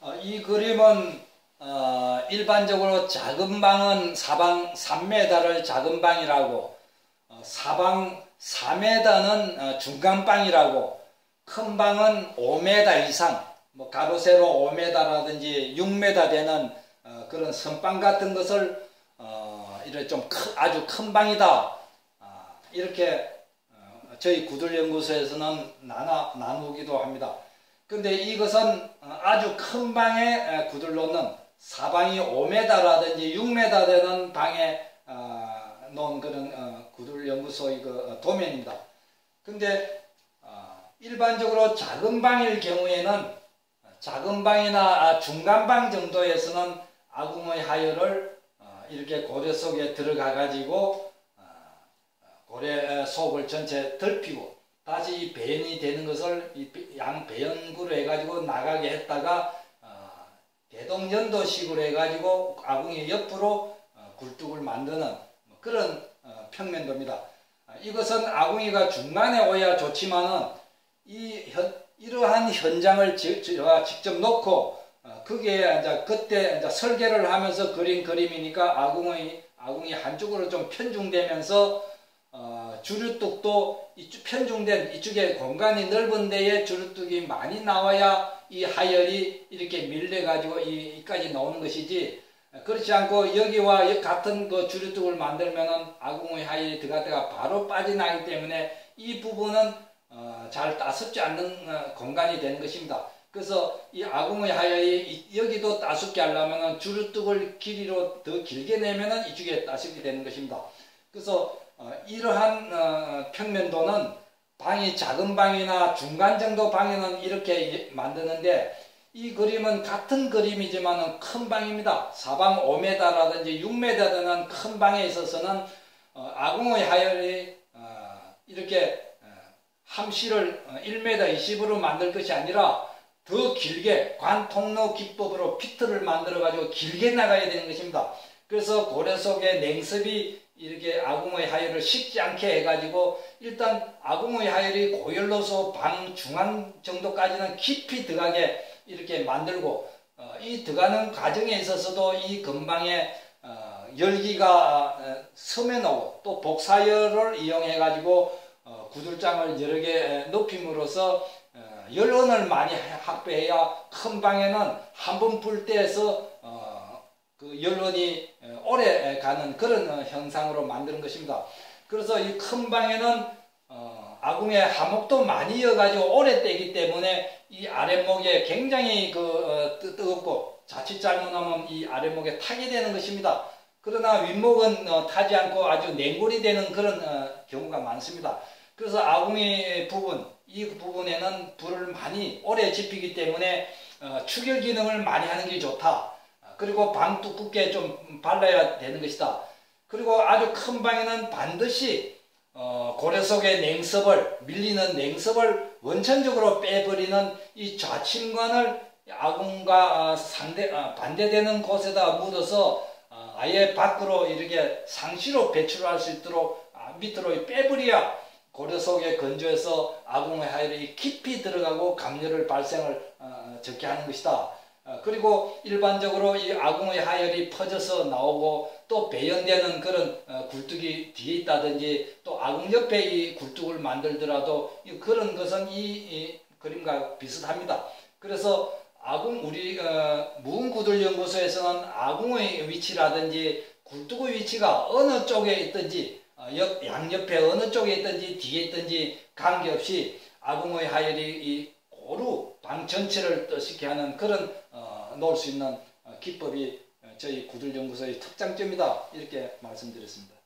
어, 이 그림은 어, 일반적으로 작은 방은 사방 3m를 작은 방이라고 어, 사방 4m는 어, 중간 방이라고 큰 방은 5m 이상 뭐 가로 세로 5m라든지 6m 되는 어, 그런 선방 같은 것을 어, 이렇게 좀 크, 아주 큰 방이다 아, 이렇게 어, 저희 구들연구소에서는 나누기도 합니다. 근데 이것은 어, 아주 큰 방에 구들 놓는 사방이 5m라든지 6m 되는 방에 놓은 그런 구들 연구소의 그 도면입니다. 근데 일반적으로 작은 방일 경우에는 작은 방이나 중간 방 정도에서는 아궁의 하열을 어, 이렇게 고래 속에 들어가 가지고 어, 고래 속을 전체 덮이고 다시 배연이 되는 것을 양 배연구로 해가지고 나가게 했다가 어, 대동연도식으로 해가지고 아궁이 옆으로 굴뚝을 만드는 뭐 그런 평면도입니다. 이것은 아궁이가 중간에 오야 좋지만은 이 현, 이러한 현장을 제가 직접 놓고 어, 그게 이제 그때 이제 설계를 하면서 그린 그림이니까 아궁이 아궁이 한쪽으로 좀 편중되면서 어, 주류뚝도 이쪽 편중된 이쪽에 공간이 넓은 데에 주류뚝이 많이 나와야 이 하열이 이렇게 밀려 가지고 이까지 나오는 것이지 그렇지 않고 여기와 같은 그 주류뚝을 만들면은 아궁의 하열이 들어갔다가 바로 빠져나기 때문에 이 부분은 어, 잘 따숩지 않는 어, 공간이 되는 것입니다. 그래서 이 아궁의 하열이 여기도 따숩게 하려면 주류뚝을 길이로 더 길게 내면 이쪽에 따숩게 되는 것입니다. 그래서 어, 이러한 평면도는 방이 작은 방이나 중간 정도 방에는 이렇게 만드는데 이 그림은 같은 그림이지만 큰 방입니다. 사방 5m라든지 6m 되는 큰 방에 있어서는 아궁의 하열이 이렇게 함실을 1m 어, 20으로 만들 것이 아니라 더 길게 관통로 기법으로 피트를 만들어 가지고 길게 나가야 되는 것입니다. 그래서 고래 속에 냉습이 이렇게 아궁의 하열을 식지 않게 해가지고 일단 아궁의 하열이 고열로서 방 중앙 정도까지는 깊이 들어가게 이렇게 만들고 어, 이 들어가는 과정에 있어서도 이 근방에 어, 열기가 어, 섬에 나오고 또 복사열을 이용해 가지고 어, 구들장을 여러 개 높임으로써 어, 열원을 많이 확보해야 큰 방에는 한 번 불 때에서 어, 그 열원이 오래 가는 그런 형상으로 만드는 것입니다. 그래서 이 큰 방에는 아궁의 하목도 많이 이어가지고 오래 떼기 때문에 이 아랫목에 굉장히 그 뜨겁고 자칫 잘못하면 이 아랫목에 타게 되는 것입니다. 그러나 윗목은 타지 않고 아주 냉골이 되는 그런 경우가 많습니다. 그래서 아궁이 부분, 이 부분에는 불을 많이 오래 지피기 때문에 어, 추결 기능을 많이 하는 게 좋다. 그리고 방 두껍게 좀 발라야 되는 것이다. 그리고 아주 큰 방에는 반드시 어, 고래 속의 냉섭을 밀리는 냉섭을 원천적으로 빼버리는 이 좌침관을 아궁과 어, 상대 어, 반대되는 곳에다 묻어서 어, 아예 밖으로 이렇게 상시로 배출할 수 있도록 아, 밑으로 빼버려야 고려 속에 건조해서 아궁의 하열이 깊이 들어가고 감열을 발생을 어, 적게 하는 것이다. 어, 그리고 일반적으로 이 아궁의 하열이 퍼져서 나오고 또 배연되는 그런 어, 굴뚝이 뒤에 있다든지 또 아궁 옆에 이 굴뚝을 만들더라도 그런 것은 이, 이 그림과 비슷합니다. 그래서 아궁 우리 어, 무은구들 연구소에서는 아궁의 위치라든지 굴뚝의 위치가 어느 쪽에 있든지 어, 옆, 양옆에 어느 쪽에 있든지 뒤에 있든지 관계없이 아궁의 하열이 이 고루 방 전체를 떠시게 하는 그런 어, 놓을 수 있는 어, 기법이 어, 저희 구들연구소의 특장점이다 이렇게 말씀드렸습니다.